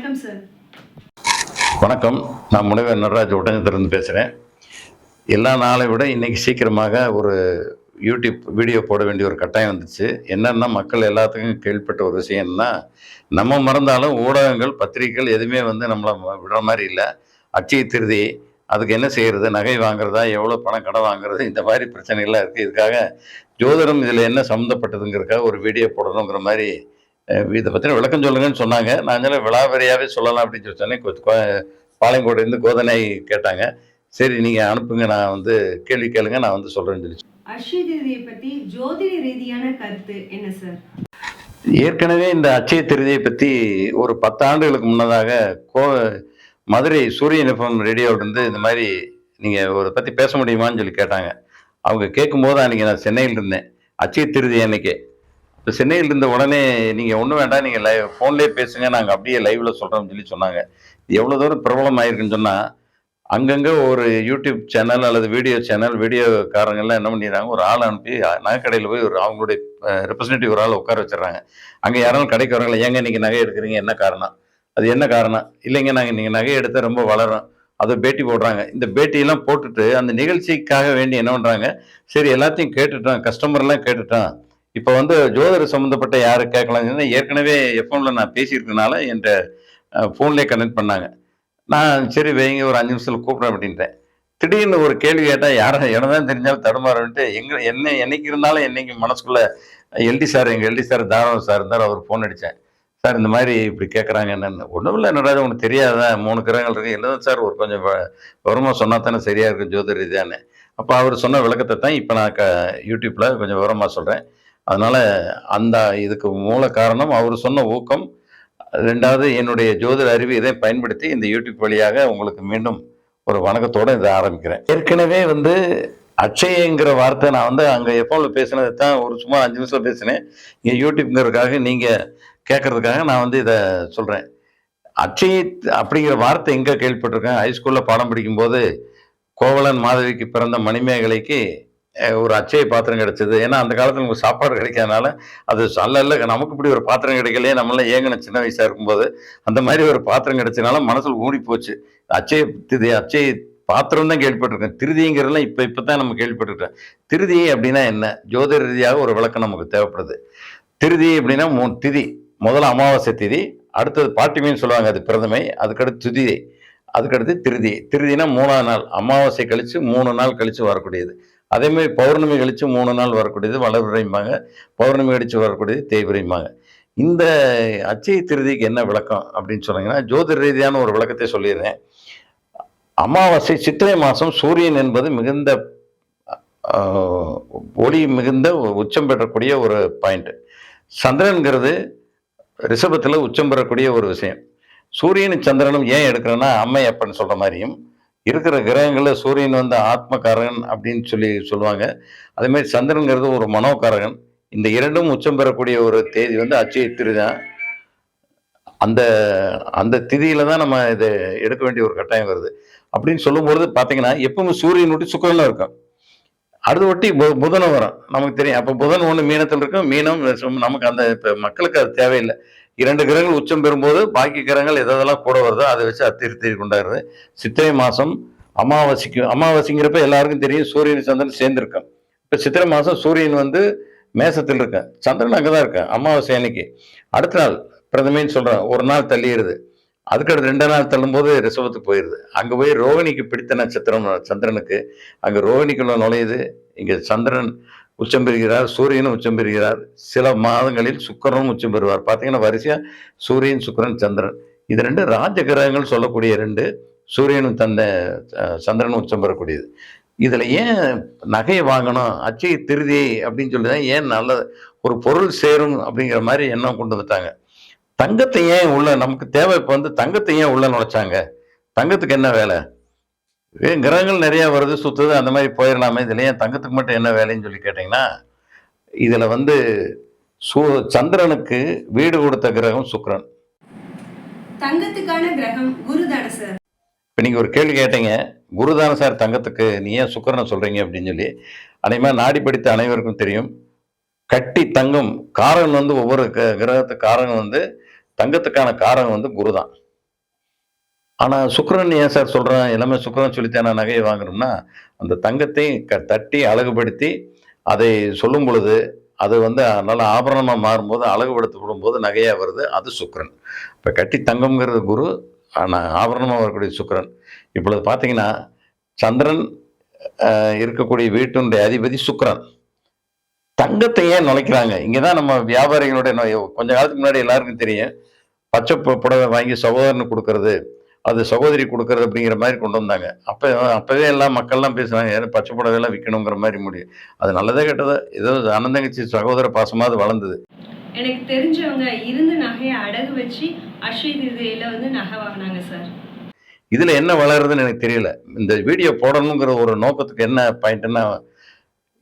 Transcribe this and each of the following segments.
வணக்கம் சார் வணக்கம். நான் முனைவர் நடராஜ் ஒட்டஞ்சத்திலிருந்து பேசுகிறேன் எல்லா நாளை விட இன்றைக்கி சீக்கிரமாக ஒரு யூடியூப் வீடியோ போட வேண்டிய ஒரு கட்டாயம் வந்துச்சு. என்னென்னா மக்கள் எல்லாத்துக்கும் கேள்விப்பட்ட ஒரு விஷயம்னா நம்ம மறந்தாலும் ஊடகங்கள் பத்திரிகைகள் எதுவுமே வந்து நம்மளை விடுற மாதிரி இல்லை. அச்சய திருதி அதுக்கு என்ன செய்கிறது நகை வாங்குறதா? எவ்வளோ பணம் கடை வாங்குறது? இந்த மாதிரி பிரச்சனைகள்லாம் இருக்குது இதுக்காக ஜோதிடம் இதில் என்ன சம்மந்தப்பட்டதுங்கிறக்காக ஒரு வீடியோ போடணுங்கிற மாதிரி இதை பற்றின விளக்கம் சொல்லுங்கன்னு சொன்னாங்க. நான் சொன்ன விளாவரியாகவே சொல்லலாம் அப்படின்னு சொல்லி சொன்னேன். பாளையங்கோட்டையிலேருந்து கோதனை கேட்டாங்க. சரி நீங்கள் அனுப்புங்க நான் வந்து கேள்வி கேளுங்க நான் வந்து சொல்கிறேன்னு சொல்லி அக்ஷய திருதியை பத்தி ஜோதிட ரீதியான கருத்து என்ன சார்? ஏற்கனவே இந்த அச்சய திருதியை பற்றி ஒரு பத்து ஆண்டுகளுக்கு முன்னதாக கோ மதுரை சூரியன் எஃப்எம் ரேடியோவிலேருந்து இந்த மாதிரி நீங்கள் ஒரு பற்றி பேச முடியுமான்னு சொல்லி கேட்டாங்க. அவங்க கேட்கும்போது அன்றைக்கி நான் சென்னையில் இருந்தேன். அச்சய திருதி அன்னைக்கு. இப்போ சென்னையில் இருந்த உடனே நீங்கள் ஒன்றும் வேண்டாம் நீங்கள் லைவ் ஃபோன்லேயே பேசுங்க நாங்கள் அப்படியே லைவில் சொல்கிறோம்னு சொல்லி சொன்னாங்க. இது எவ்வளோ தூரம் பிரபலம் ஆயிருக்குன்னு சொன்னால் அங்கங்கே ஒரு யூடியூப் சேனல் அல்லது வீடியோ சேனல் வீடியோக்காரங்கெல்லாம் என்ன பண்ணிடுறாங்க ஒரு ஆள் அனுப்பி நகைக்கடையில் போய் ஒரு அவங்களுடைய ரெப்ரசன்டேட்டிவ் ஒரு ஆள் உட்கார வச்சிடறாங்க. அங்கே யாராலும் கடைக்கு வரவங்கள ஏங்க நீங்கள் நகை எடுக்கிறீங்க? என்ன காரணம்? அது என்ன காரணம்? இல்லைங்க நாங்கள் நீங்கள் நகை எடுத்தால் ரொம்ப வளரும் அதை பேட்டி போடுறாங்க. இந்த பேட்டியெல்லாம் போட்டுட்டு அந்த நிகழ்ச்சிக்காக வேண்டி என்ன பண்ணுறாங்க சரி எல்லாத்தையும் கேட்டுட்டோம். கஸ்டமர்லாம் கேட்டுட்டோம். இப்போ வந்து ஜோதர் சம்மந்தப்பட்ட யாரு கேட்கலாம் ஏற்கனவே எஃப்எம்ல நான் பேசியிருக்கனால என்கிட்ட ஃபோன்லேயே கனெக்ட் பண்ணாங்க. நான் சரி வைங்க ஒரு அஞ்சு நிமிஷத்தில் கூப்பிட்றேன் அப்படின்ட்டேன். திடீர்னு ஒரு கேள்வி கேட்டால் யாரை என்னதான் தெரிஞ்சாலும் தடுமாறன்ட்டு எங்க என்ன என்னைக்கு இருந்தாலும் என்னைக்கு மனசுக்குள்ள எல்டி சார் எங்கள் எல்டி சார் தாராளம் சார் இருந்தார் அவர் ஃபோன் அடித்தேன் சார் இந்த மாதிரி இப்படி கேட்குறாங்க என்னென்னு. ஒன்றும் இல்லை நடராஜா உனக்கு தெரியாதா? மூணு கிரகங்கள் இருக்கு. என்னதான் சார் ஒரு கொஞ்சம் வருமா சொன்னால் தானே சரியாக இருக்கும் ஜோதிட இதானே அப்போ அவர் சொன்ன விளக்கத்தை தான் இப்போ நான் க யூடியூப்பில் கொஞ்சம் விவரமாக சொல்கிறேன் அதனால அந்த இதுக்கு மூல காரணம் அவர் சொன்ன ஊக்கம். ரெண்டாவது என்னுடைய ஜோதிட அறிவு இதை பயன்படுத்தி இந்த யூடியூப் வழியாக உங்களுக்கு மீண்டும் ஒரு வணக்கத்தோடு இதை ஆரம்பிக்கிறேன். ஏற்கனவே வந்து அக்ஷயங்கிற வார்த்தை நான் வந்து அங்கே எஃப்எம்ல பேசினது தான் ஒரு சும்மா அஞ்சு நிமிஷம் பேசினேன். இங்கே யூடியூப்ங்கிறதுக்காக நீங்கள் கேட்கறதுக்காக நான் வந்து இதை சொல்கிறேன் அக்ஷய அப்படிங்கிற வார்த்தை எங்கே கேள்விப்பட்டிருக்கேன்? ஹைஸ்கூலில் பாடம் படிக்கும்போது கோவலன் மாதவிக்கு பிறந்த மணிமேகலைக்கு ஒரு அச்சய பாத்திரம் கிடைச்சது. ஏன்னா அந்த காலத்தில் நமக்கு சாப்பாடு கிடைக்காதனால அது அல்ல இல்லை நமக்கு இப்படி ஒரு பாத்திரம் கிடைக்கலையே நம்மளாம் ஏங்கின சின்ன வயசாக இருக்கும்போது அந்த மாதிரி ஒரு பாத்திரம் கிடைச்சனால மனசில் ஊடி போச்சு. அச்சய திதி அச்சய பாத்திரம் தான் கேள்விப்பட்டிருக்கேன். திருதிங்கிறதெல்லாம் இப்போ இப்போ தான் நம்ம கேள்விப்பட்டிருக்கேன் திருதி அப்படின்னா என்ன? ஜோதிட ரீதியாக ஒரு விளக்கம் நமக்கு தேவைப்படுது. திருதி அப்படின்னா மூணு திதி. முதல்ல அமாவாசை திதி அடுத்தது பாட்டிமின்னு சொல்லுவாங்க அது பிரதமை அதுக்கடுத்து துதிதை அதுக்கடுத்து திருதி. திருதினா மூணாவது நாள். அமாவாசை கழித்து மூணு நாள் கழித்து வரக்கூடியது. அதே மாதிரி பௌர்ணமி கழிச்சு மூணு நாள் வரக்கூடியது வளர்பிறைம்பாங்க. பௌர்ணமி கழிச்சு வரக்கூடியது தேய்பிறைம்பாங்க. இந்த அச்சய திருதிக்கு என்ன விளக்கம் அப்படின்னு சொன்னீங்கன்னா ஜோதிட ரீதியான ஒரு விளக்கத்தை சொல்லிடுறேன். அமாவாசை சித்திரை மாதம் சூரியன் என்பது மிகுந்த ஒளி மிகுந்த உச்சம் பெறக்கூடிய ஒரு பாயிண்ட் சந்திரன்கிறது ரிஷபத்தில் உச்சம் பெறக்கூடிய ஒரு விஷயம். சூரியனும் சந்திரனும் ஏன் எடுக்கிறேன்னா அம்மை அப்பன்னு சொல்கிற மாதிரியும் இருக்கிற கிரகங்களில் சூரியன் வந்து ஆத்மகாரகன் அப்படின்னு சொல்லி சொல்லுவாங்க. அதே மாதிரி ஒரு மனோகாரகன். இந்த இரண்டும் உச்சம் பெறக்கூடிய ஒரு தேதி வந்து அச்சய திரு தான். அந்த அந்த திதியில தான் நம்ம இதை எடுக்க வேண்டிய ஒரு கட்டாயம் வருது. அப்படின்னு சொல்லும்பொழுது பார்த்தீங்கன்னா எப்பவுமே சூரியன் ஒட்டி சுக்கரன்ல இருக்கும் அடுத்து ஒட்டி பு- புதனும் வரும் நமக்கு தெரியும். அப்போ புதன் ஒன்று மீனத்தில் இருக்கும். மீனம் நமக்கு அந்த இப்போ மக்களுக்கு அது தேவையில்லை. இரண்டு கிரகங்கள் உச்சம் பெறும்போது பாக்கி கிரகங்கள் எதெல்லாம் கூட வருதோ அதை வச்சு அத்திருத்தி கொண்டாடுறது. சித்திரை மாதம் அமாவாசைக்கு அமாவாசைங்கிறப்ப எல்லாருக்கும் தெரியும் சூரியன் சந்திரன் சேர்ந்துருக்கும். இப்போ சித்திரை மாதம் சூரியன் வந்து மேசத்தில் இருக்கேன் சந்திரன் அங்கே தான் இருக்கேன் அமாவாசை அன்னைக்கு. அடுத்த நாள் பிரதமைன்னு சொல்கிறேன் ஒரு நாள் தள்ளிடுது. அதுக்கடுத்து ரெண்டு நாள் தள்ளும்போது ரிசவத்துக்கு போயிடுது. அங்கே போய் ரோகிணிக்கு பிடித்த நட்சத்திரம் சந்திரனுக்கு. அங்கே ரோகிணிக்குள்ள நுழையுது. இங்கே சந்திரன் உச்சம் பெறுகிறார் சூரியனும் உச்சம் பெறுகிறார். சில மாதங்களில் சுக்கரனும் உச்சம் பெறுவார். பார்த்தீங்கன்னா வரிசையா சூரியன் சுக்கரன் சந்திரன். இது ரெண்டு ராஜ கிரகங்கள் சொல்லக்கூடிய ரெண்டு சூரியனும் தந்த சந்திரனும் உச்சம் பெறக்கூடியது. இதில் ஏன் நகையை வாங்கணும் அச்சய திருதி அப்படின்னு சொல்லி தான் ஏன் நல்ல ஒரு பொருள் சேரும் அப்படிங்கிற மாதிரி எண்ணம் கொண்டு வந்துட்டாங்க. தங்கத்தை ஏன் உள்ள நமக்கு தேவை இப்போ வந்து தங்கத்தை ஏன் உள்ள நுழைச்சாங்க? தங்கத்துக்கு என்ன வேலை? ஏன் கிரகங்கள் நிறைய வருது சுத்துது அந்த மாதிரி போயிடலாமே இதுல ஏன் தங்கத்துக்கு மட்டும் என்ன வேலைன்னு சொல்லி கேட்டிங்கன்னா இதுல வந்து சூ சந்திரனுக்கு வீடு கொடுத்த கிரகம் சுக்கிரன். தங்கத்துக்கான கிரகம் குருதான சார். இப்போ நீங்கள் ஒரு கேள்வி கேட்டீங்க குருதான சார் தங்கத்துக்கு நீ ஏன் சுக்கிரனை சொல்றீங்க அப்படின்னு சொல்லி. அதேமாதிரி நாடி படித்த அனைவருக்கும் தெரியும் கட்டி தங்கம் காரகன் வந்து ஒவ்வொரு க- கிரகத்து காரகம் வந்து தங்கத்துக்கான காரகம் வந்து குரு தான் ஆனால் சுக்கரன் ஏன் சார் சொல்கிறேன் எல்லாமே சுக்கரன் சொல்லித்தான் நான் நகையை வாங்குறோம்னா அந்த தங்கத்தை க தட்டி அழகுபடுத்தி அதை சொல்லும் பொழுது அது வந்து நல்ல ஆபரணமாக மாறும்போது அழகுபடுத்தப்படும் போது நகையாக வருது அது சுக்கரன். இப்போ கட்டி தங்கம்ங்கிறது குரு ஆனால் ஆபரணமாக வரக்கூடிய சுக்கரன். இப்பொழுது பார்த்தீங்கன்னா சந்திரன் இருக்கக்கூடிய வீட்டினுடைய அதிபதி சுக்கரன். தங்கத்தை ஏன் நுழைக்கிறாங்க? இங்கே தான் நம்ம வியாபாரிகளுடைய கொஞ்ச காலத்துக்கு முன்னாடி எல்லாருக்கும் தெரியும். பச்சை புடவை வாங்கி சகோதரனுக்கு கொடுக்கறது. அது சகோதரி கொடுக்கறது அப்படிங்கிற மாதிரி கொண்டு வந்தாங்க. அப்போ அப்போவே எல்லாம் மக்கள்லாம் பேசுனாங்க ஏன்னா பச்சை புடவையெல்லாம் விற்கணுங்கிற மாதிரி முடியும் அது நல்லதே கெட்டதோ. ஏதோ அனந்தங்கச்சி சகோதர பாசமாவது வளர்ந்தது. எனக்கு தெரிஞ்சவங்க இருந்த நகையை அடகு வச்சு திருதியில வந்து நகை வாங்கினாங்க சார். இதில் என்ன வளருதுன்னு எனக்கு தெரியல. இந்த வீடியோ போடணுங்கிற ஒரு நோக்கத்துக்கு என்ன பாயிண்ட்னா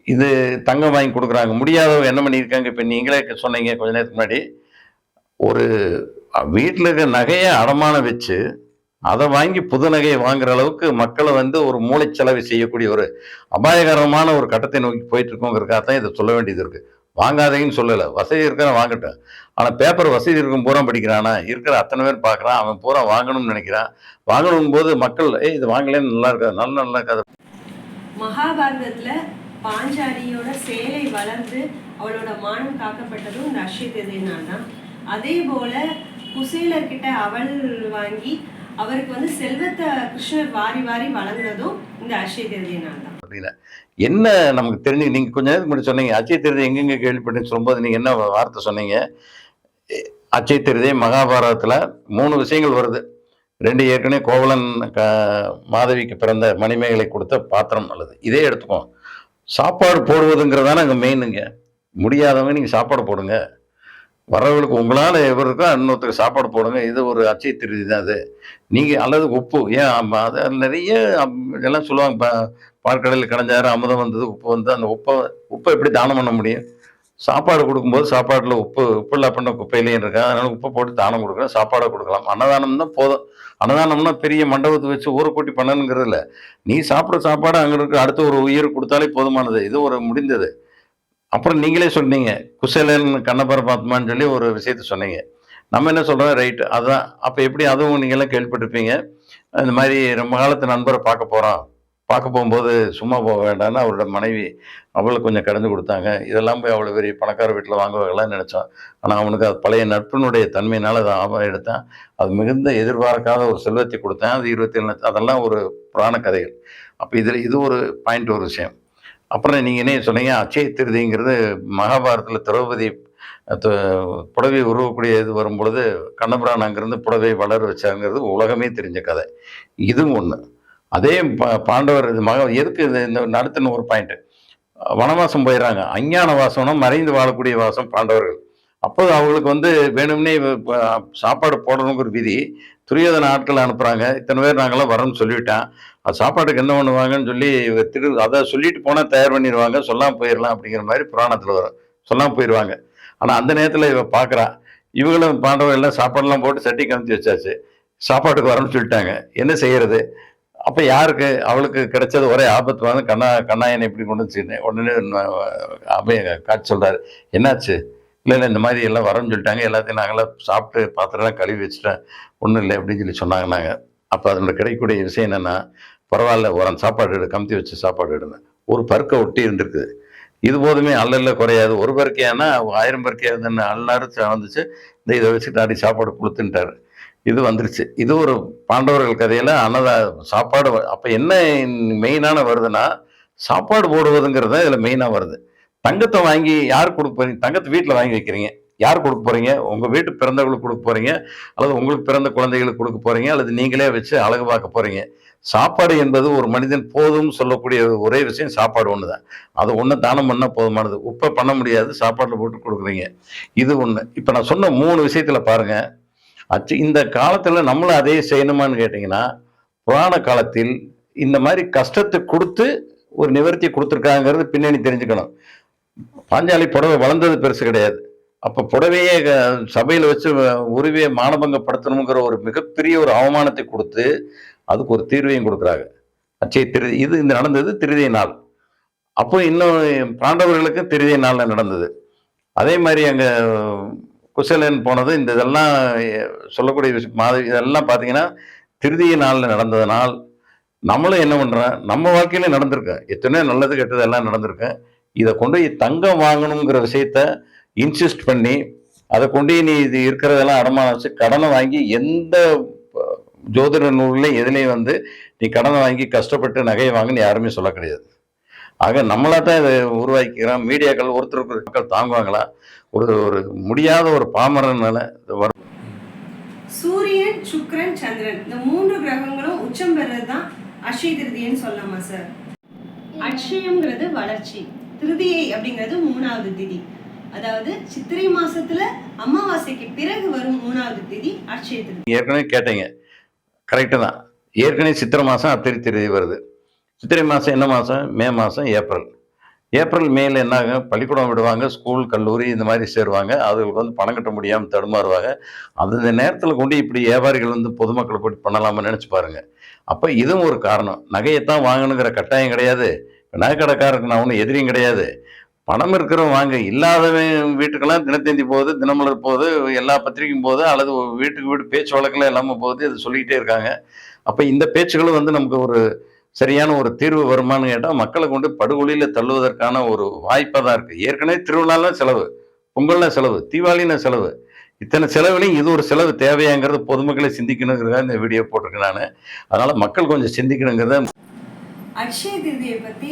இது தங்கம் வாங்கி கொடுக்குறாங்க. முடியாதவங்க என்ன பண்ணியிருக்காங்க? இப்போ நீங்களே சொன்னீங்க கொஞ்ச நேரத்துக்கு முன்னாடி. ஒரு வீட்டில் இருக்க நகையை அடமானம் வச்சு அதை வாங்கி புது நகையை வாங்குற அளவுக்கு மக்களை வந்து ஒரு மூளைச்சலவை செய்யக்கூடிய ஒரு அபாயகரமான ஒரு கட்டத்தை நோக்கி போயிட்டு இருக்கோங்கிறக்காக தான் இதை சொல்ல வேண்டியது இருக்கு. வாங்காதீங்கன்னு சொல்லலை. வசதி இருக்கிற வாங்கட்டும். ஆனால் பேப்பர் வசதி இருக்கும் பூரா படிக்கிறானா? இருக்கிற அத்தனை பேர் பார்க்குறான் அவன் பூரா வாங்கணும்னு நினைக்கிறான். வாங்கணும் போது மக்கள் ஏய் இது வாங்கலேன்னு நல்லா இருக்காது நல்ல நல்லா இருக்காது. மகாபாரதத்தில் பாஞ்சாலியோட சேலை வளர்ந்து அவளோட மானம் காக்கப்பட்டதும் இந்த தான் அதே போல குசேலர்கிட்ட அவள் வாங்கி அவருக்கு வந்து செல்வத்தை கிருஷ்ணர் வாரி வாரி வழங்குனதும் இந்த அக்ஷய திருதியினால் தான். என்ன நமக்கு தெரிஞ்சு நீங்கள் கொஞ்ச நேரத்துக்கு முன்னாடி சொன்னீங்க அச்சய திருதை எங்கெங்க கேள்விப்பட்டேன்னு சொல்லும்போது நீங்கள் என்ன வார்த்தை சொன்னீங்க? அச்சய திருதை மகாபாரதத்தில் மூணு விஷயங்கள் வருது. ரெண்டு ஏற்கனவே கோவலன் க மாதவிக்கு பிறந்த மணிமேகலை கொடுத்த பாத்திரம் நல்லது. இதே எடுத்துக்கோ. சாப்பாடு போடுவதுங்கிறதான அங்கே மெயினுங்க முடியாதவங்க நீங்கள் சாப்பாடு போடுங்க. வரவங்களுக்கு உங்களால் எவருக்கோ இன்னொருத்தருக்கு சாப்பாடு போடுங்க. இது ஒரு அச்சய திருதி தான் அது. நீங்கள் அல்லது உப்பு. ஏன் அது நிறைய எல்லாம் சொல்லுவாங்க. பாற்கடையில் பாற்கடலில் அமுதம் வந்தது உப்பு வந்து அந்த உப்பை உப்பை எப்படி தானம் பண்ண முடியும்? சாப்பாடு கொடுக்கும்போது சாப்பாட்டில் உப்பு உப்பு இல்லை பண்ண குப்பையிலையும் இருக்கா? அதனால உப்பை போட்டு தானம் கொடுக்குறோம் சாப்பாடை கொடுக்கலாம். அன்னதானம் தான் போதும். அன்னதானம்னா பெரிய மண்டபத்தை வச்சு ஊரை கூட்டி பண்ணணுங்கிறது இல்லை நீ சாப்பிட்ற சாப்பாடு அங்கே இருக்க. அடுத்த ஒரு உயிர் கொடுத்தாலே போதுமானது. இது ஒரு முடிந்தது. அப்புறம் நீங்களே சொன்னீங்க குசேலன் கண்ணப்பர பாத்மான்னு சொல்லி ஒரு விஷயத்த சொன்னீங்க. நம்ம என்ன சொல்கிறோம் ரைட் அதான். அப்போ எப்படி அதுவும் நீங்களாம் கேள்விப்பட்டிருப்பீங்க? இந்த மாதிரி ரொம்ப காலத்து நண்பரை பார்க்க போகிறோம் பார்க்க போகும்போது சும்மா போக வேண்டாம்னு அவரோட மனைவி அவளுக்கு கொஞ்சம் கடந்து கொடுத்தாங்க. இதெல்லாம் போய் அவ்வளோ பெரிய பணக்கார வீட்டில் வாங்குவாங்கலாம் நினச்சோம். ஆனால் அவனுக்கு அது பழைய நட்பினுடைய தன்மையினால் அதை ஆபம் எடுத்தேன். அது மிகுந்த எதிர்பார்க்காத ஒரு செல்வத்தை கொடுத்தேன். அது இருபத்தி ஏழு அதெல்லாம் ஒரு புராண கதைகள். அப்போ இதில் இது ஒரு பாயிண்ட் ஒரு விஷயம். அப்புறம் நீங்கள் என்ன சொன்னீங்க? அச்சய திருதிங்கிறது மகாபாரதத்தில் திரௌபதி புடவை உருவக்கூடிய இது வரும்பொழுது கண்ணபுரான் அங்கேருந்து புடவை வளர வச்சாங்கிறது உலகமே தெரிஞ்ச கதை. இதுவும் ஒன்று அதே பா பாண்டவர் இது மக எதுக்கு இது இந்த நடத்தின ஒரு பாயிண்ட்டு வனவாசம் போயிடுறாங்க அஞ்ஞான வாசம்னா மறைந்து வாழக்கூடிய வாசம் பாண்டவர்கள். அப்போது அவங்களுக்கு வந்து வேணும்னே சாப்பாடு போடணுங்கிற விதி துரியோதன ஆட்களை அனுப்புகிறாங்க இத்தனை பேர் நாங்களாம் வரோம்னு சொல்லிவிட்டான் அது சாப்பாட்டுக்கு என்ன பண்ணுவாங்கன்னு சொல்லி திரு அதை சொல்லிட்டு போனால் தயார் பண்ணிடுவாங்க. சொல்லாமல் போயிடலாம் அப்படிங்கிற மாதிரி புராணத்தில் வரும். சொல்லாமல் போயிடுவாங்க. ஆனால் அந்த நேரத்தில் இவன் பார்க்குறான் இவங்களும் பாண்டவர்கள் எல்லாம் சாப்பாடெல்லாம் போட்டு சட்டி கமுத்தி வச்சாச்சு. சாப்பாட்டுக்கு வரணும்னு சொல்லிட்டாங்க. என்ன செய்யறது? அப்போ யாருக்கு? அவளுக்கு கிடைச்சது ஒரே ஆபத்து வந்து கண்ணா கண்ணாயனை இப்படி கொண்டு வச்சுருந்தேன் உடனே நான் அபய காட்சி சொல்கிறாரு என்னாச்சு? இல்லை இல்லை இந்த மாதிரி எல்லாம் வரோம்னு சொல்லிட்டாங்க. எல்லாத்தையும் நாங்களாம் சாப்பிட்டு பாத்திரம்லாம் கழுவி வச்சுட்டேன். ஒன்றும் இல்லை அப்படின்னு சொல்லி சொன்னாங்க நாங்கள் அப்போ அதனோட கிடைக்கக்கூடிய விஷயம் என்னென்னா பரவாயில்ல ஒரு சாப்பாடு எடு கமுத்தி வச்சு சாப்பாடு எடுந்தேன் ஒரு பருக்கை ஒட்டி இருந்திருக்குது. இது போதுமே அல்லல்ல குறையாது. ஒரு பருக்கையானா ஆயிரம் பருக்கையாதுன்னு இருந்தேன்னு அல்லாரு வந்துச்சு. இந்த இதை வச்சுட்டு ஆடி சாப்பாடு கொடுத்துட்டாரு. இது வந்துருச்சு. இது ஒரு பாண்டவர்கள் கதையில் அன்னதா சாப்பாடு வ- என்ன மெயினான வருதுன்னா சாப்பாடு போடுவதுங்கிறது தான் இதில் மெயினாக வருது. தங்கத்தை வாங்கி யார் கொடுப்பீங்க தங்கத்தை வீட்டில் வாங்கி வைக்கிறீங்க. யார் கொடுக்க போறீங்க? உங்க வீட்டு பிறந்தவங்களுக்கு கொடுக்க போறீங்க? அல்லது உங்களுக்கு பிறந்த குழந்தைகளுக்கு கொடுக்க போறீங்க? அல்லது நீங்களே வச்சு அழகு பார்க்க போறீங்க. சாப்பாடு என்பது ஒரு மனிதன் போதும் சொல்லக்கூடிய ஒரே விஷயம் சாப்பாடு ஒன்று தான் அது ஒன்று தானம் பண்ணால் போதுமானது. உப்பை பண்ண முடியாது சாப்பாட்டில் போட்டு கொடுக்குறீங்க. இது ஒன்று இப்போ நான் சொன்ன மூணு விஷயத்தில் பாருங்க. அச்சு இந்த காலத்தில் நம்மளும் அதே செய்யணுமான்னு கேட்டிங்கன்னா புராண காலத்தில் இந்த மாதிரி கஷ்டத்தை கொடுத்து ஒரு நிவர்த்தி கொடுத்துருக்காங்கிறது பின்னணி தெரிஞ்சுக்கணும். பாஞ்சாலி புடவை வளர்ந்தது பெருசு கிடையாது. அப்போ புடவையே சபையில் வச்சு உருவியை மானபங்கப்படுத்தணுங்கிற ஒரு மிகப்பெரிய ஒரு அவமானத்தை கொடுத்து அதுக்கு ஒரு தீர்வையும் கொடுக்குறாங்க. அச்சை திரு இது இந்த நடந்தது திருதிய நாள். அப்போ இன்னும் பாண்டவர்களுக்கு திருதிய நாளில் நடந்தது. அதே மாதிரி அங்கே குசலன் போனது இந்த இதெல்லாம் சொல்லக்கூடிய விஷயம் மாத இதெல்லாம் பார்த்தீங்கன்னா திருதிய நாளில் நடந்ததுனால் நம்மளும் என்ன பண்ணுறோம் நம்ம வாழ்க்கையில நடந்திருக்கேன் எத்தனையோ நல்லது கெட்டது எல்லாம் நடந்திருக்கேன் இதை கொண்டு போய் தங்கம் வாங்கணுங்கிற விஷயத்த இன்சிஸ்ட் பண்ணி அதை கொண்டு போய் நீ இது இருக்கிறதெல்லாம் அடமானம் வச்சு கடனை வாங்கி எந்த ஜோதிட நூல்லையும் எதுலேயும் வந்து நீ கடனை வாங்கி கஷ்டப்பட்டு நகையை வாங்குன்னு யாருமே சொல்ல கிடையாது. ஆக நம்மளா தான் இதை உருவாக்கிக்கிறோம். மீடியாக்கள் ஒருத்தருக்கு ஒரு மக்கள் தாங்குவாங்களா? ஒரு ஒரு முடியாத ஒரு பாமரனால வரும். சூரியன் சுக்கிரன் சந்திரன் இந்த மூன்று கிரகங்களும் உச்சம் பெறது தான் அக்ஷய திருதியன்னு சொல்லலாமா சார் அக்ஷயம்ங்கிறது வளர்ச்சி. திருதியை அப்படிங்கிறது மூணாவது திதி. அதாவது சித்திரை மாசத்துல அமாவாசைக்கு பிறகு வரும் மூணாவது திதி அட்சய திருதி. ஏற்கனவே கேட்டீங்க. கரெக்டு தான். ஏற்கனவே சித்திரை மாதம் அத்திரி திருதி வருது. சித்திரை மாதம் என்ன மாதம் மே மாதம் ஏப்ரல். ஏப்ரல் மேல என்ன ஆகும் பள்ளிக்கூடம் விடுவாங்க ஸ்கூல் கல்லூரி இந்த மாதிரி சேருவாங்க. அதுகளுக்கு வந்து பணம் கட்ட முடியாமல் தடுமாறுவாங்க. அந்த நேரத்தில் கொண்டு இப்படி வியாபாரிகள் வந்து பொதுமக்களை போட்டு பண்ணலாமா நினச்சி பாருங்க. அப்போ இதுவும் ஒரு காரணம். நகையைத்தான் வாங்கணுங்கிற கட்டாயம் கிடையாது. நகைக்கடைக்காரருக்கு நான் ஒன்றும் எதிரியும் கிடையாது. பணம் இருக்கிறவன் வாங்க. இல்லாதவன் வீட்டுக்கெல்லாம் தினத்தந்தி போகுது தினமலர் போகுது எல்லா பத்திரிக்கையும் போகுது அல்லது வீட்டுக்கு வீடு பேச்சு வழக்கில் இல்லாமல் போகுது இது சொல்லிக்கிட்டே இருக்காங்க. அப்போ இந்த பேச்சுகளும் வந்து நமக்கு ஒரு சரியான ஒரு தீர்வு வருமானு கேட்டால் மக்களை கொண்டு படுகொலியில் தள்ளுவதற்கான ஒரு வாய்ப்பாக தான் இருக்குது ஏற்கனவே திருவிழாலாம் செலவு பொங்கல்னா செலவு தீபாவளினா செலவு. இத்தனை செலவுலையும் இது ஒரு செலவு தேவையாங்கிறது பொதுமக்களை சிந்திக்கணுங்கிறதா இந்த வீடியோ போட்டிருக்கேன் நான். அதனால் மக்கள் கொஞ்சம் சிந்திக்கணுங்கிறத அக்ஷய திருதியை பத்தி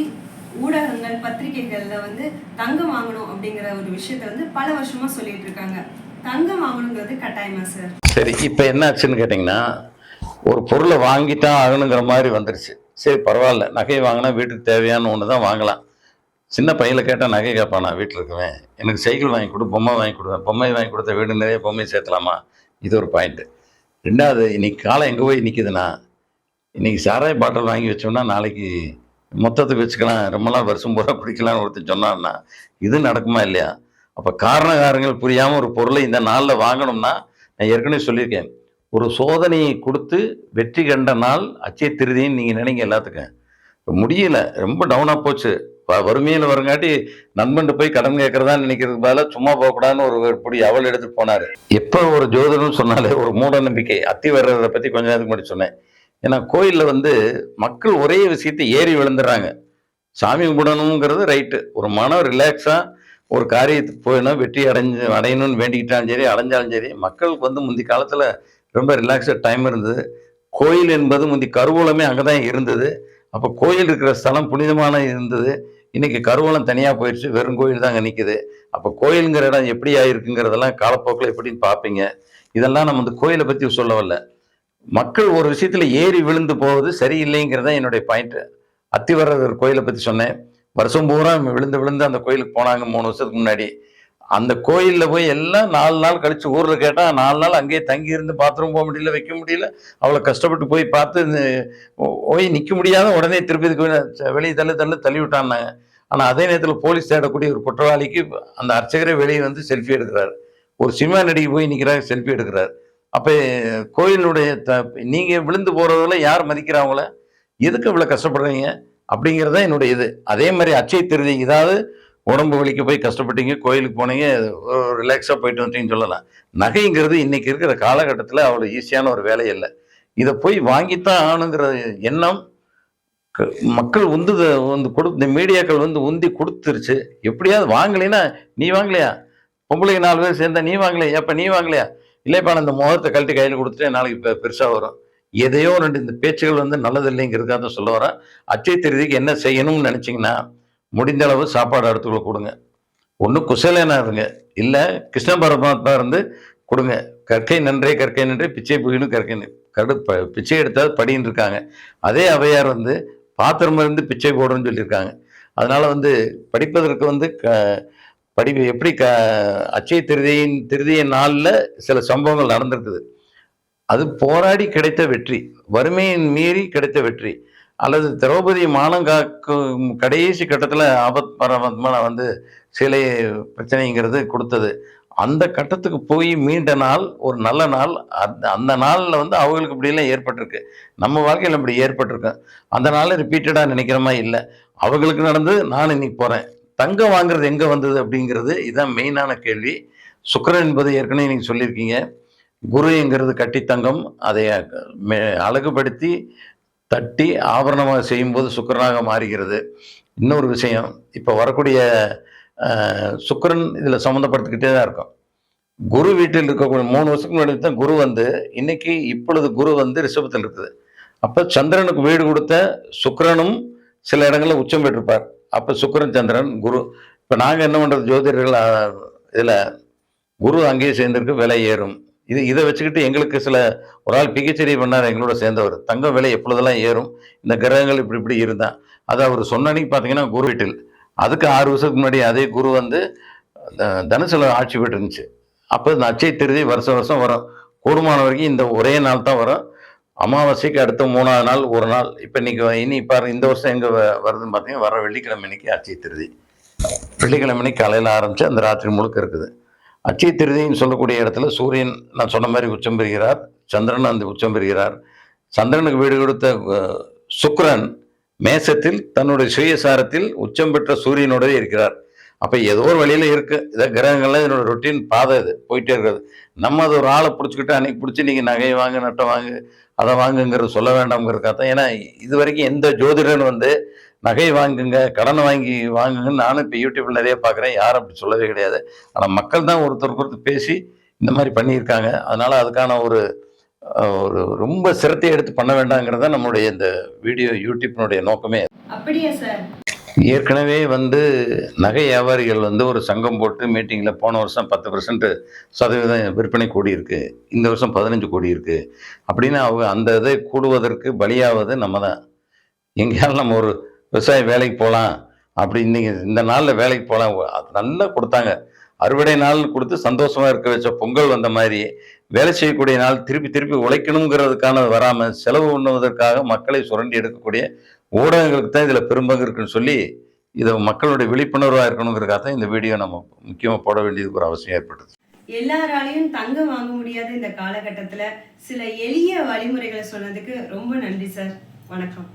ஊடகங்கள் பத்திரிகைகள்ல வந்து தங்கம் வாங்கணும் அப்படிங்கிற ஒரு விஷயத்த வந்து பல வருஷமா சொல்லிட்டு இருக்காங்க. தங்கம் வாங்கணுங்கிறது கட்டாயமா சார் சரி இப்போ என்ன ஆச்சுன்னு கேட்டிங்கன்னா ஒரு பொருளை வாங்கித்தான் ஆகணுங்கிற மாதிரி வந்துருச்சு. சரி பரவாயில்ல. நகை வாங்கினா வீட்டுக்கு தேவையான ஒன்று தான் வாங்கலாம். சின்ன பையில் கேட்டால் நகை கேட்பானா? வீட்டில் இருக்குவேன். எனக்கு சைக்கிள் வாங்கி கொடு பொம்மை வாங்கி கொடுவேன் பொம்மை வாங்கி கொடுத்த வீடு நிறைய பொம்மை சேர்த்தலாமா? இது ஒரு பாயிண்ட்டு ரெண்டாவது இன்னைக்கு காலம் எங்கே போய் நிற்குதுன்னா இன்றைக்கி சாராய பாட்டில் வாங்கி வச்சோம்னா நாளைக்கு மொத்தத்தை வச்சுக்கலாம். ரொம்ப நாள் வருஷம் பூரா குடிக்கலாம்னு ஒருத்தர் சொன்னான்னா இது நடக்குமா இல்லையா? அப்போ காரணகாரங்கள் புரியாமல் ஒரு பொருளை இந்த நாளில் வாங்கணும்னா நான் ஏற்கனவே சொல்லியிருக்கேன். ஒரு சோதனையை கொடுத்து வெற்றி கண்ட நாள் அச்சய திருதின்னு நீங்கள் நினைங்க எல்லாத்துக்கும். முடியலை முடியல. ரொம்ப டவுனாக போச்சு. வறுமையில் வருங்காட்டி நண்பன்ட்டு போய் கடன் கேட்கறதா நினைக்கிறதுக்கு பதிலாக சும்மா போகக்கூடாதுன்னு ஒரு பொடி அவள் எடுத்துட்டு போனார். எப்போ ஒரு ஜோதிடம்னு சொன்னாலே ஒரு மூட நம்பிக்கை. அத்தி வர்றதை பற்றி கொஞ்ச நேரத்துக்கு முன்னாடி சொன்னேன். ஏன்னா கோயிலில் வந்து மக்கள் ஒரே விஷயத்தை ஏறி விழுந்துடுறாங்க சாமி கும்பிடணுங்கிறது ரைட்டு. ஒரு மனம் ரிலாக்ஸாக ஒரு காரியத்துக்கு போயிடணும் வெற்றி அடைஞ்சு அடையணும்னு வேண்டிக்கிட்டாலும் சரி அடைஞ்சாலும் சரி மக்களுக்கு வந்து முந்தி காலத்தில் ரொம்ப ரிலாக்ஸாக டைம் இருந்தது. கோயில் என்பது முந்தி கருவூலமே அங்கே தான் இருந்தது. அப்போ கோயில் இருக்கிற ஸ்தலம் புனிதமான இருந்தது. இன்றைக்கி கருவூலம் தனியாக போயிடுச்சு வெறும் கோயில் தான் அங்கே நிற்குது அப்போ கோயிலுங்கிற இடம் எப்படி ஆயிருக்குங்கிறதெல்லாம் காலப்போக்கில் எப்படின்னு பார்ப்பீங்க. இதெல்லாம் நம்ம வந்து கோயிலை பற்றி சொல்ல வரல. மக்கள் ஒரு விஷயத்தில் ஏறி விழுந்து போவது சரியில்லைங்கிறது தான் என்னுடைய பாயிண்ட் அத்திவரதர் கோயிலை பற்றி சொன்னேன். வருஷம் பூரா விழுந்து விழுந்து அந்த கோயிலுக்கு போனாங்க மூணு வருஷத்துக்கு முன்னாடி. அந்த கோயிலில் போய் எல்லாம் நாலு நாள் கழித்து ஊரில் கேட்டால் நாலு நாள் அங்கேயே தங்கி இருந்து பாத்ரூம் போக முடியல வைக்க முடியல. அவ்வளோ கஷ்டப்பட்டு போய் பார்த்து போய் நிற்க முடியாத உடனே திருப்பி வெளியே தள்ளு தள்ளு தள்ளி விட்டான்னாங்க. ஆனால் அதே நேரத்தில் போலீஸ் தேடக்கூடிய ஒரு குற்றவாளிக்கு அந்த அர்ச்சகரே வெளியே வந்து செல்ஃபி எடுக்கிறார். ஒரு சினிமா நடிகை போய் நிற்கிறார் செல்ஃபி எடுக்கிறார். அப்போ கோயிலுடைய த நீங்கள் விழுந்து போகிறதுல யார் மதிக்கிறாங்கள எதுக்கு இவ்வளோ கஷ்டப்படுறீங்க? அப்படிங்கிறது தான் என்னுடைய இது. அதே மாதிரி அச்சை திருதி ஏதாவது உடம்பு வலிக்கு போய் கஷ்டப்பட்டீங்க கோயிலுக்கு போனீங்க ரிலாக்ஸாக போயிட்டு வந்துட்டீங்கன்னு சொல்லலாம். நகைங்கிறது இன்னைக்கு இருக்கிற காலகட்டத்தில் அவ்வளோ ஈஸியான ஒரு வேலை இல்லை. இதை போய் வாங்கித்தான் ஆணுங்கிற எண்ணம் க- மக்கள் வந்து வந்து கொடு இந்த மீடியாக்கள் வந்து உந்தி கொடுத்துருச்சு. எப்படியாவது வாங்கலைன்னா நீ வாங்கலையா? பொம்பளைக்கு நாலு பேர் சேர்ந்தா நீ வாங்கலையா? எப்போ நீ வாங்கலையா? இல்லைப்பா நான் இந்த முகத்தை கழட்டி கையில் கொடுத்துட்டு நாளைக்கு இப்போ பெருசாக வரும். எதையோ ரெண்டு இந்த பேச்சுகள் வந்து நல்லது இல்லைங்கிறதுக்காக தான் சொல்ல வரேன். அச்சய திருதிக்கு என்ன செய்யணும்னு நினச்சிங்கன்னா முடிந்த அளவு சாப்பாடு அடுத்துக்குள்ள கொடுங்க. ஒன்று குசலேனா இருங்க. இல்லை கிருஷ்ண பரமாத்மா இருந்து கொடுங்க. கற்கை நன்றே கற்கை நன்றே பிச்சை புகினும் கற்கை கடு ப பிச்சை எடுத்தால் படின்னு இருக்காங்க. அதே அவையார் வந்து பாத்திரம் இருந்து பிச்சை போடுறேன்னு சொல்லியிருக்காங்க. அதனால் வந்து படிப்பதற்கு வந்து க படிப்பு எப்படி க அச்சய திருதியின் திருதிய நாளில் சில சம்பவங்கள் நடந்திருக்குது. அது போராடி கிடைத்த வெற்றி வறுமையின் மீறி கிடைத்த வெற்றி அல்லது திரௌபதி மானம் காக்கும் கடைசி கட்டத்தில் ஆபத் பரமாத்மா வந்து சிலை பிரச்சனைங்கிறது கொடுத்தது. அந்த கட்டத்துக்கு போய் மீண்ட நாள் ஒரு நல்ல நாள் அந்த அந்த நாளில் வந்து அவங்களுக்கு இப்படியெல்லாம் ஏற்பட்டிருக்கு. நம்ம வாழ்க்கையில் இப்படி ஏற்பட்டிருக்கு. அந்த நாளில் ரிப்பீட்டடாக நினைக்கிற மாதிரி இல்லை. அவங்களுக்கு நடந்து நான் இன்னைக்கு போகிறேன் தங்கம் வாங்குறது எங்கே வந்தது அப்படிங்கிறது இதுதான் மெயினான கேள்வி. சுக்கரன் என்பது ஏற்கனவே நீங்கள் சொல்லியிருக்கீங்க. குருங்கிறது கட்டி தங்கம் அதை அழகுபடுத்தி தட்டி ஆபரணமாக செய்யும்போது சுக்கரனாக மாறுகிறது. இன்னொரு விஷயம் இப்போ வரக்கூடிய சுக்கரன் இதில் சம்மந்தப்படுத்திக்கிட்டே தான் இருக்கும். குரு வீட்டில் இருக்கக்கூடிய மூணு வருஷத்துக்கு முன்னாடி தான் குரு வந்து இன்னைக்கு இப்பொழுது குரு வந்து ரிஷபத்தில் இருக்குது. அப்போ சந்திரனுக்கு வீடு கொடுத்த சுக்கரனும் சில இடங்களில் உச்சம் பெற்றிருப்பார். அப்போ சுக்கரன் சந்திரன் குரு இப்போ நாங்கள் என்ன பண்ணுறது ஜோதிடர்கள் இதில் குரு அங்கேயே சேர்ந்திருக்கு விலை ஏறும். இது இதை வச்சுக்கிட்டு எங்களுக்கு சில ஒரு ஆள் பிகச்சேரி பண்ணார் எங்களோட சேர்ந்தவர். தங்கம் விலை எப்பொழுதெல்லாம் ஏறும்? இந்த கிரகங்கள் இப்படி இப்படி இருந்தான் அது அவர் சொன்ன அன்னைக்கு பார்த்தீங்கன்னா குரு வீட்டில். அதுக்கு ஆறு வருஷத்துக்கு முன்னாடி அதே குரு வந்து அஹ், ஆட்சி பெற்று இருந்துச்சு அப்போ நச்சை திருதி வருஷம் வருஷம் வரும். கூடுமான வரைக்கும் இந்த ஒரே நாள் தான் வரும். அமாவாசைக்கு அடுத்த மூணாவது நாள் ஒரு நாள். இப்போ இன்னைக்கு இனி பாரு இந்த வருஷம் எங்கே வருதுன்னு பார்த்தீங்கன்னா வர வெள்ளிக்கிழமை இன்னைக்கு அச்சய திருதி. வெள்ளிக்கிழமை அன்னைக்கு காலையில் ஆரம்பித்து அந்த ராத்திரி முழுக்க இருக்குது. அச்சய திருதின்னு சொல்லக்கூடிய இடத்துல சூரியன் நான் சொன்ன மாதிரி உச்சம் பெறுகிறார் சந்திரன் அந்த உச்சம் பெறுகிறார். சந்திரனுக்கு வீடு கொடுத்த சுக்ரன் மேசத்தில் தன்னுடைய சுயசாரத்தில் உச்சம் பெற்ற சூரியனோடவே இருக்கிறார். அப்போ ஏதோ ஒரு வழியில் இருக்கு. இதை கிரகங்கள்லாம் இதனோட ரொட்டீன் பாதை இது. போயிட்டே இருக்கிறது. நம்ம அது ஒரு ஆளை பிடிச்சிக்கிட்டு அன்றைக்கி பிடிச்சி நீங்கள் நகை வாங்கு நட்டை வாங்கு அதை வாங்குங்கிறது சொல்ல வேண்டாம்ங்கிறதுக்காக தான் ஏன்னா இது வரைக்கும் எந்த ஜோதிடன் வந்து நகை வாங்குங்க கடனை வாங்கி வாங்குங்கன்னு நானும் இப்போ யூடியூப்பில் நிறைய பார்க்குறேன் யாரும் அப்படி சொல்லவே கிடையாது. ஆனால் மக்கள் தான் ஒருத்தருக்கு ஒருத்தர் பேசி இந்த மாதிரி பண்ணியிருக்காங்க. அதனால் அதுக்கான ஒரு ஒரு ரொம்ப சிரத்தை எடுத்து பண்ண வேண்டாங்கிறது தான் நம்மளுடைய இந்த வீடியோ யூடியூப்னுடைய நோக்கமே. அப்படியா சார்? ஏற்கனவே வந்து நகை வியாபாரிகள் வந்து ஒரு சங்கம் போட்டு மீட்டிங்கில் போன வருஷம் பத்து பர்சன்ட் சதவீதம் விற்பனை கூடி இருக்குது இந்த வருஷம் பதினஞ்சு கோடி இருக்குது அப்படின்னு அவங்க அந்த இதை கூடுவதற்கு பலியாவது நம்ம தான். எங்கேயாலும் நம்ம ஒரு விவசாய வேலைக்கு போகலாம் அப்படி இன்றைக்கி இந்த நாளில் வேலைக்கு போகலாம் அது நல்லா கொடுத்தாங்க. அறுவடை நாள் கொடுத்து சந்தோஷமாக இருக்க வச்ச பொங்கல் வந்த மாதிரி வேலை செய்யக்கூடிய நாள் திருப்பி திருப்பி உழைக்கணுங்கிறதுக்கான வராமல் செலவு பண்ணுவதற்காக மக்களை சுரண்டி எடுக்கக்கூடிய ஊடகங்களுக்கு தான் இதில் பெரும்பங்கு இருக்குன்னு சொல்லி இதை மக்களுடைய விழிப்புணர்வாக இருக்கணுங்கிறதுக்காக தான் இந்த வீடியோ நம்ம முக்கியமாக போட வேண்டியதுக்கு ஒரு அவசியம் ஏற்பட்டது. எல்லாராலையும் தங்கம் வாங்க முடியாத இந்த காலகட்டத்தில் சில எளிய வழிமுறைகளை சொன்னதுக்கு ரொம்ப நன்றி சார். வணக்கம்.